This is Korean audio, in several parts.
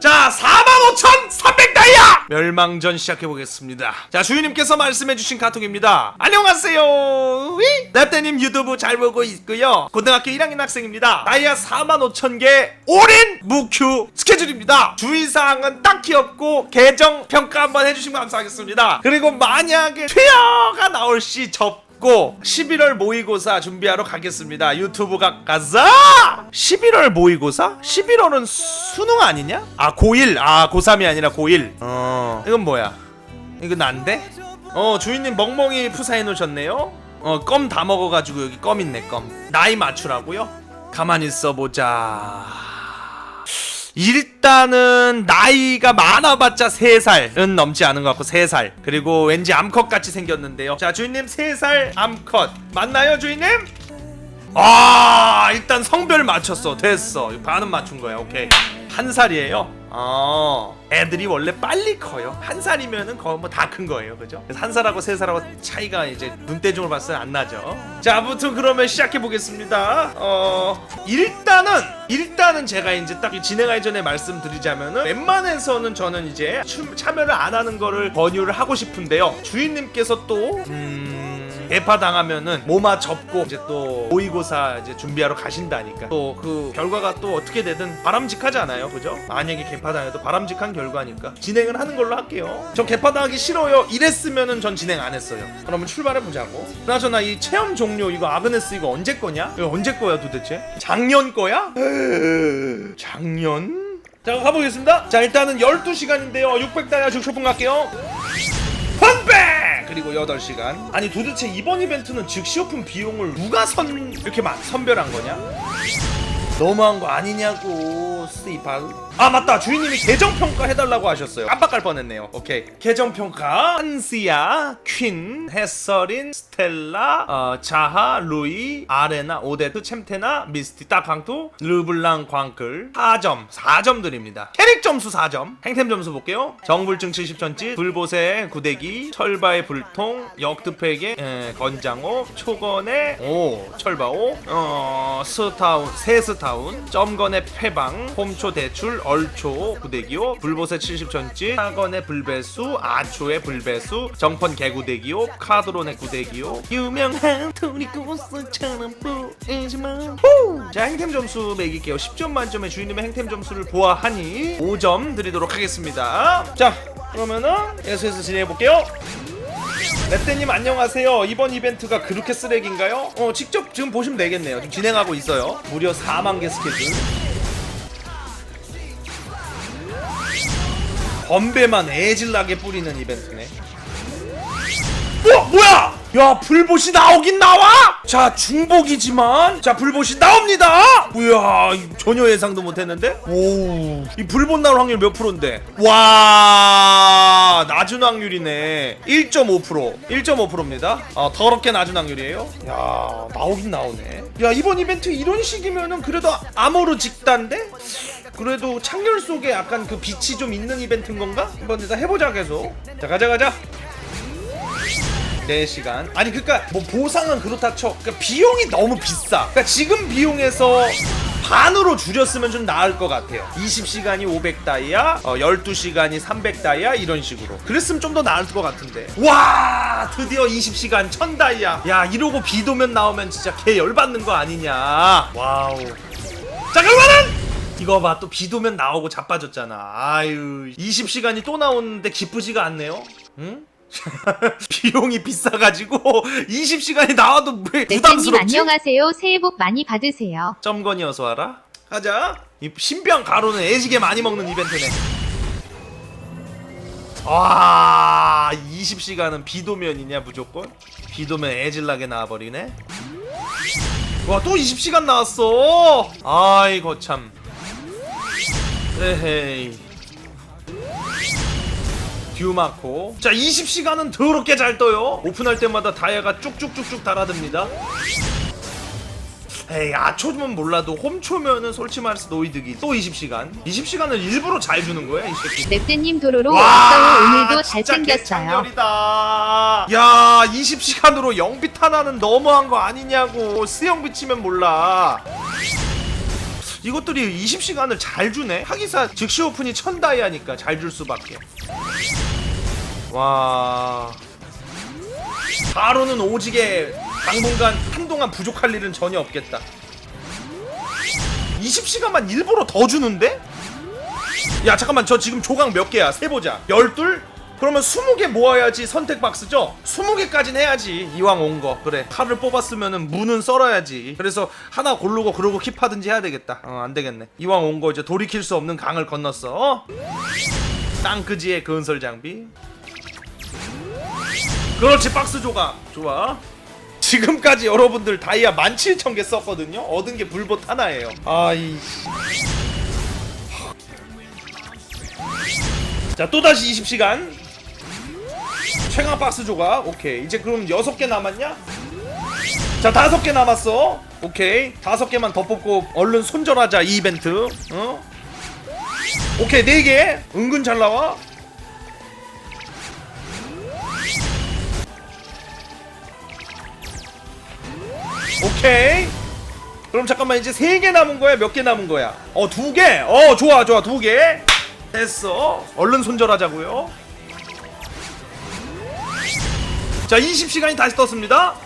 자 45,300다이아! 멸망전 시작해보겠습니다. 자 주인님께서 말씀해주신 카톡입니다. 안녕하세요. 위? 랩대님 유튜브 잘 보고 있고요. 고등학교 1학년 학생입니다. 다이아 45,000개 올인 무큐 스케줄입니다. 주의사항은 딱히 없고 계정 평가 한번 해주시면 감사하겠습니다. 그리고 만약에 퇴화가 나올 시 접. 고 11월 모의고사 준비하러 가겠습니다. 유튜브 가 가자! 11월 모의고사? 11월은 수능 아니냐? 아 고1 아 고3이 아니라 고1 어 이건 뭐야? 이거 난데? 어 주인님 멍멍이 푸사해 놓으셨네요 어 껌 다 먹어가지고 여기 껌 있네 껌 나이 맞추라고요? 가만히 있어보자 일단은 나이가 많아봤자 3살은 넘지 않은 것 같고 3살. 그리고 왠지 암컷 같이 생겼는데요. 자 주인님 3살 암컷. 맞나요 주인님? 아 일단 성별 맞췄어. 됐어. 반은 맞춘 거야. 오케이. 한 살이에요 어 애들이 원래 빨리 커요. 한 살이면은 거의 뭐 다 큰 거예요. 그죠? 그래서 한 살하고 세 살하고 차이가 이제 눈대중으로 봤을 때 안 나죠. 자 아무튼 그러면 시작해 보겠습니다. 어 일단은 일단은 제가 이제 딱 진행하기 전에 말씀드리자면은 웬만해서는 저는 이제 춤- 참여를 안 하는 거를 권유를 하고 싶은데요. 주인님께서 또 음. 대파 당하면은 모마 접고 이제 또 모의고사 이제 준비하러 가신다니까. 또 그 결과가 또 어떻게 되든 바람직하잖아요? 그죠? 만약에 개파 당해도 바람직한 결과니까. 진행을 하는 걸로 할게요. 저 개파 당하기 싫어요. 이랬으면은 전 진행 안 했어요. 그러면 출발해 보자고. 그나저나 이 체험 종료 이거 아그네스 이거 언제 거냐? 이거 언제 거야 도대체? 작년 거야? 작년? 자 가보겠습니다. 자 일단은 12시간인데요. 600달러 즉쇼품 갈게요. 펀백! 그리고 8시간. 아니 도대체 이번 이벤트는 즉시 오픈 비용을 누가 선 이렇게 만 선별한 거냐? 너무한 거 아니냐고. 스이팔 아 맞다. 주인님이 계정 평가 해달라고 하셨어요. 깜빡할 뻔했네요. 오케이. 계정 평가. 한시아 퀸 해서린 스텔라 어, 자하 루이 아레나 오데트 챔테나 미스티 딱강투 르블랑 광클. 4점. 4점 드립니다. 캐릭 점수 4점. 행템 점수 볼게요. 정불증 70전지 불보세 구데기 철바의 불통 역드팩의 에, 건장호 초건의 오 철바오 어 스타운 세스타 운 점건의 패방 홈초 대출 얼초 구데기요 불보세 70전지 사건의 불배수 아초의 불배수 정펀 개구데기요 카드론의 구데기요 유명한 토리코스처럼 보이지만. 후! 자 행템 점수 매길게요. 10점 만점에 주인님의 행템 점수를 보아하니 5점 드리도록 하겠습니다. 자 그러면은 예수에서 진행해볼게요 렛대님 안녕하세요. 이번 이벤트가 그렇게 쓰레기인가요? 어 직접 지금 보시면 되겠네요. 지금 진행하고 있어요. 무려 4만 개 스케줄. 번배만 애질나게 뿌리는 이벤트네. 야 불봇이 나오긴 나와? 자 중복이지만 자 불봇이 나옵니다. 이 전혀 예상도 못했는데? 오이 불봇 나올 확률 몇 프로인데? 와 낮은 확률이네. 1.5% 1.5%입니다. 아 더럽게 낮은 확률이에요. 야 나오긴 나오네. 야 이번 이벤트 이런 식이면은 그래도 아모르 직단데? 그래도 창렬 속에 약간 그 빛이 좀 있는 이벤트인 건가? 한번 일단 해보자 계속. 자 가자 가자. 4시간. 아니 그니까 뭐 보상은 그렇다 쳐. 그러니까 비용이 너무 비싸. 그러니까 지금 비용에서 반으로 줄였으면 좀 나을 것 같아요. 20시간이 500다이아 어, 12시간이 300다이아 이런 식으로. 그랬으면 좀 더 나을 것 같은데. 와 드디어 20시간 1000다이아. 야 이러고 비도면 나오면 진짜 개 열받는 거 아니냐. 와우. 자 결과는 이거 봐. 또 비도면 나오고 자빠졌잖아. 아유 20시간이 또 나오는데 기쁘지가 않네요. 응? 비용이 비싸가지고 20시간이 나와도 왜 네, 님 부담스럽지? 안녕하세요. 새해 복 많이 받으세요. 점건이 어서 와라. 가자. 이 신병 가루는 애지게 많이 먹는 이벤트네. 와 20시간은 비도면이냐 무조건? 비도면 애질나게 나와버리네. 와 또 20시간 나왔어. 아이 거참. 에헤이 듀마코. 자 20시간은 더럽게 잘 떠요. 오픈할 때마다 다이아가 쭉쭉쭉쭉 달아듭니다. 에이 아초면 몰라도 홈초면은 솔직히 말해서 노이득이 또 20시간. 20시간을 일부러 잘 주는 거야 이 새끼. 랩대님 도로로 왔어요. 오늘도 잘생겼어요. 야 20시간으로 영빛 하나는 너무한 거 아니냐고. 수영 비치면 몰라 이것들이 20시간을 잘 주네. 하기사 즉시 오픈이 천 다이아니까 잘 줄 수밖에. 와. 바로는 오지게 당분간 한동안 부족할 일은 전혀 없겠다. 20시간만 일부러 더 주는데? 야 잠깐만. 저 지금 조각 몇 개야? 세보자. 12? 그러면 20개 모아야지 선택 박스죠? 20개까지는 해야지. 이왕 온 거. 그래. 칼을 뽑았으면은 무는 썰어야지. 그래서 하나 고르고 그러고 킵하든지 해야 되겠다. 어 안되겠네. 이왕 온 거 이제 돌이킬 수 없는 강을 건넜어. 어? 땅끄지의 건설 장비. 그렇지 박스 조각. 좋아. 지금까지 여러분들 다이아 17,000개 썼거든요. 얻은 게 불봇 하나예요. 아이. 자 또다시 20시간 최강 박스 조각. 오케이. 이제 그럼 6개 남았냐? 자 5개 남았어. 오케이. 5개만 더 뽑고 얼른 손절하자 이 이벤트. 어? 오케이 4개. 은근 잘 나와. 오케이. 그럼 잠깐만 이제 3개 남은 거야? 몇 개 남은 거야? 어 2개. 어 좋아 좋아. 2개. 됐어. 얼른 손절하자고요 자 20시간이 다시 떴습니다.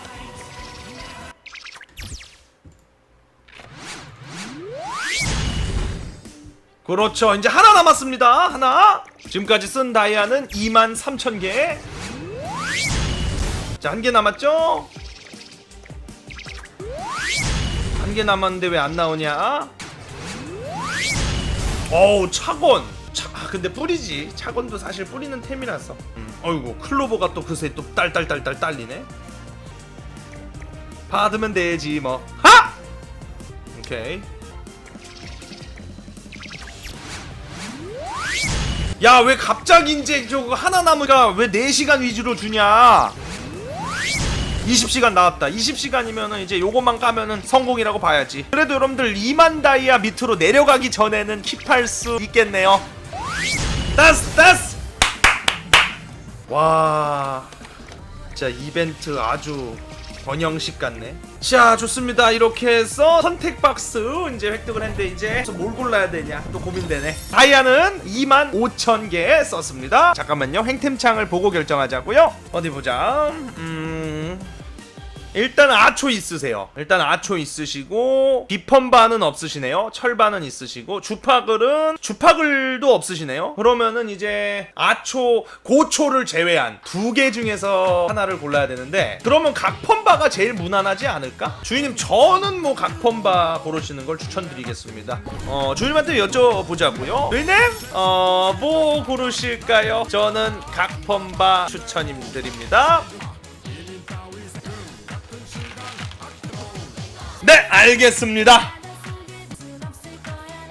그렇죠. 이제 하나 남았습니다. 하나. 지금까지 쓴 다이아는 2만 3천 개 자 한 개 남았죠? 한 개 남았는데 왜 안 나오냐? 어우 차건 차, 아, 근데 뿌리지. 차건도 사실 뿌리는 템이라서. 음. 어이구 클로버가 또 그새 또 딸딸딸딸 딸리네. 받으면 되지 뭐. 하! 오케이. 야 왜 갑자기 이제 저거 하나 남으가 왜 4시간 위주로 주냐? 20시간 나왔다. 20시간이면은 이제 요것만 까면은 성공이라고 봐야지. 그래도 여러분들 2만 다이아 밑으로 내려가기 전에는 킵할 수 있겠네요 따스 따스! 와 진짜 이벤트 아주 번영식 같네. 자 좋습니다. 이렇게 해서 선택 박스 이제 획득을 했는데 이제 뭘 골라야 되냐 또 고민되네. 다이아는 2만 5천 개 썼습니다. 잠깐만요. 횡템창을 보고 결정하자고요. 어디 보자. 음 일단 아초 있으세요. 일단 아초 있으시고 비펀바는 없으시네요. 철바는 있으시고 주파글은 주파글도 없으시네요. 그러면은 이제 아초 고초를 제외한 두 개 중에서 하나를 골라야 되는데 그러면 각펀바가 제일 무난하지 않을까? 주인님 저는 뭐 각펀바 고르시는 걸 추천드리겠습니다. 어 주인님한테 여쭤보자고요. 주인님 어뭐 고르실까요? 저는 각펀바 추천드립니다. 네 알겠습니다.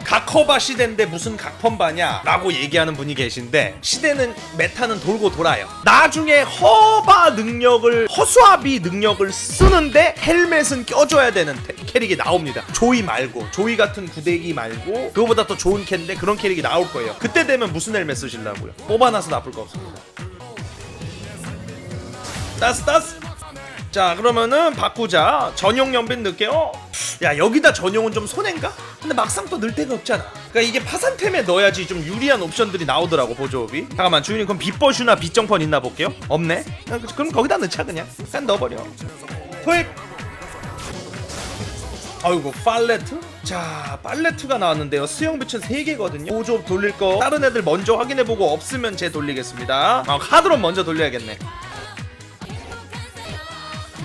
각허바 시대인데 무슨 각펀바냐 라고 얘기하는 분이 계신데 시대는 메타는 돌고 돌아요. 나중에 허바 능력을 허수아비 능력을 쓰는데 헬멧은 껴줘야 되는 테- 캐릭이 나옵니다. 조이 말고 조이 같은 구대기 말고 그거보다 더 좋은 캔인데 그런 캐릭이 나올 거예요. 그때 되면 무슨 헬멧 쓰실라고요? 뽑아놔서 나쁠 거 없습니다. 따스 따스 자 그러면은 바꾸자. 전용 연빈 넣을게요. 야 여기다 전용은 좀 손해인가? 근데 막상 또 넣을 데가 없잖아. 그러니까 이게 파산템에 넣어야지 좀 유리한 옵션들이 나오더라고 보조업이. 잠깐만 주인님 그럼 빗버슈나 빗정펀 있나 볼게요. 없네? 아, 그- 그럼 거기다 넣자 그냥. 그냥 넣어버려. 토익! 아이고 팔레트? 자 팔레트가 나왔는데요. 수영 비춘 3개거든요. 보조업 돌릴 거 다른 애들 먼저 확인해보고 없으면 제 돌리겠습니다. 아 카드론 먼저 돌려야겠네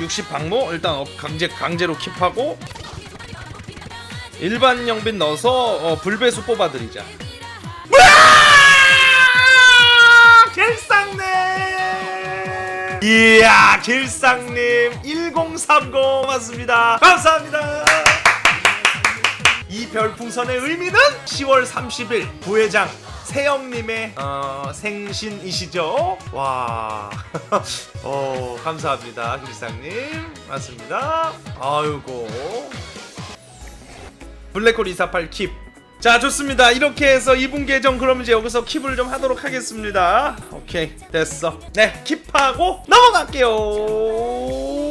60 방모. 일단 어, 강제 강제로 킵하고 일반 영빈 넣어서 어, 불배수 뽑아드리자. 길상님! 이야 길상님. 1030 고맙습니다. 감사합니다. 이 별풍선의 의미는 10월 30일 부회장 세영님의 어, 생신이시죠? 와, 어, 감사합니다, 길상님. 맞습니다. 아이고. 블랙홀 248 킵. 자, 좋습니다. 이렇게 해서 이분 계정 그럼 이제 여기서 킵을 좀 하도록 하겠습니다. 오케이, 됐어. 네, 킵하고 넘어갈게요.